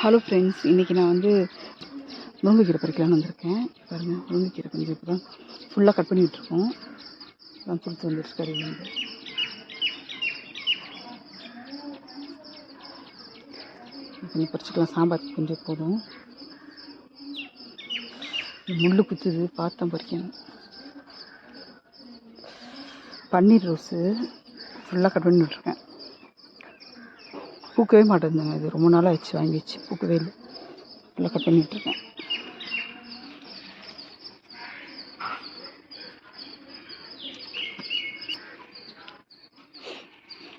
Hello friends இன்றைக்கி நான் வந்து முருங்கைக்கீரை பறிக்கலாம்னு வந்திருக்கேன். பாருங்கள் முருங்கைக்கீரை கொஞ்சம் இப்போ தான் ஃபுல்லாக கட் பண்ணி விட்ருக்கோம் நான் துளுத்து வந்துருச்சு கடையில் வந்து கொஞ்சம் பறிச்சுக்கலாம். சாம்பார் கொஞ்சம் போதும். முள் குத்துது பாத்தம் பறிக்கணும். பன்னீர் ரோஸு ஃபுல்லாக கட் பண்ணி விட்ருக்கேன் பூக்கவே மாட்டேங்குதுங்க. இது ரொம்ப நாளாக ஆச்சு வாங்கிச்சு பூக்கவே இல்லை. ஃபுல்லாக கட் பண்ணிகிட்ருக்கேன்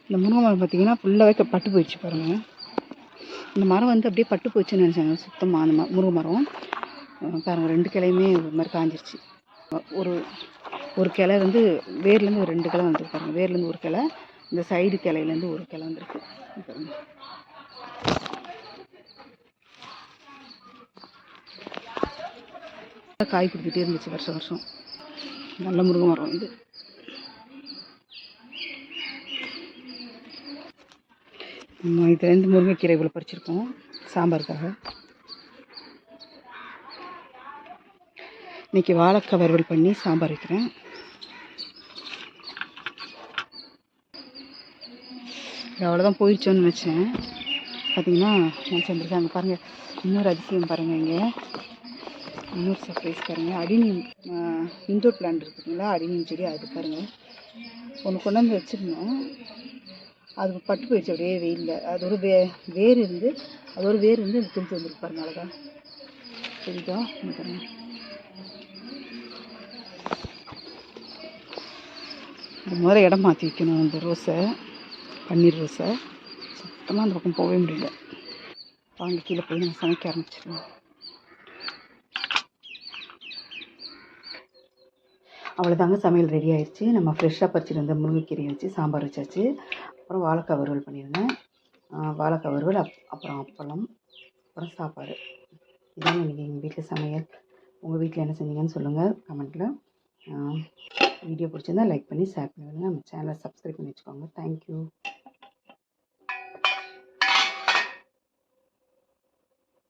இந்த முருங்கை மரம் பார்த்தீங்கன்னா ஃபுல்லாகவே பட்டு போயிடுச்சு பாருங்கள் இந்த மரம் வந்து அப்படியே பட்டு போயிடுச்சுன்னு நினச்சாங்க. சுத்தமாக அந்த ம- முருங்கை மரம். பாருங்க பாருங்கள் ரெண்டு கிளையுமே ஒரு மாதிரி காஞ்சிருச்சு. ஒரு ஒரு கிளை வந்து வேர்லேருந்து ஒரு ரெண்டு கிளை வந்துருக்கு பாருங்கள் வேர்லேருந்து ஒரு கிளை இந்த சைடு கிளையிலேருந்து ஒரு கிளை வந்திருக்கு. காய் கொடுத்துட்டே இருந்துச்சு வருஷம் வருஷம். நல்ல முருங்கை மரம் இது. நம்ம இதுலேருந்து முருங்கைக்கீரை இவ்வளோ பறிச்சிருக்கோம் சாம்பாருக்காக. இன்றைக்கி வாழைக்காய் வறுவல் பண்ணி சாம்பார் வைக்கிறேன். அவ்வளோதான் போயிடுச்சோன்னு வச்சேன் பார்த்தீங்கன்னா நினச்சி வந்துருக்காங்க பாருங்கள் இன்னொரு அதிசயம் பாருங்கள் இங்கே. இன்னொரு சர்ப்ரைஸ் பாருங்கள் அடினியம் இண்டோர் பிளான்ட் இருக்குதுங்களா அடினியம் செடி அது பாருங்கள் ஒன்று கொண்டாந்து வச்சுருந்தோம். அது பட்டு போயிடுச்சு அப்படியே வெயிலில். அது ஒரு வே வேர் இருந்து அது ஒரு வேர் இருந்து அது துளுத்து வந்துருக்கு பாருங்க அழகா சரிதா இங்க பாருங்க. இந்த மாதிரி இடம் மாற்றி வைக்கணும் இந்த ரோஸை. பன்னீர் ரோஸை சுத்தமாக அந்த பக்கம் போகவே முடியல. வாங்க கீழே போய் நம்ம சமைக்க ஆரம்பிச்சிடலாம். அவ்வளோதாங்க சமையல் ரெடி ஆயிடுச்சு நம்ம ஃப்ரெஷ்ஷாக பறிச்சிட்டு வந்த முருங்கைக்கீரையை வச்சு சாம்பார் வச்சாச்சு. அப்புறம் வாழைக்காய் வறுவல் பண்ணியிருந்தேன். வாழைக்காய் வறுவல் அப் அப்புறம் அப்பளம் அப்புறம் சாப்பாடு. இதான் இன்றைக்கி எங்கள் வீட்டில் சமையல். உங்கள் வீட்டில் என்ன செஞ்சீங்கன்னு சொல்லுங்கள் கமெண்ட்டில் வீடியோ பிடிச்சிருந்தா லைக் பண்ணி ஷேர் பண்ணி விடுங்க. நம்ம சேனலை சப்ஸ்கிரைப் பண்ணி வச்சுக்கோங்க. தேங்க்யூ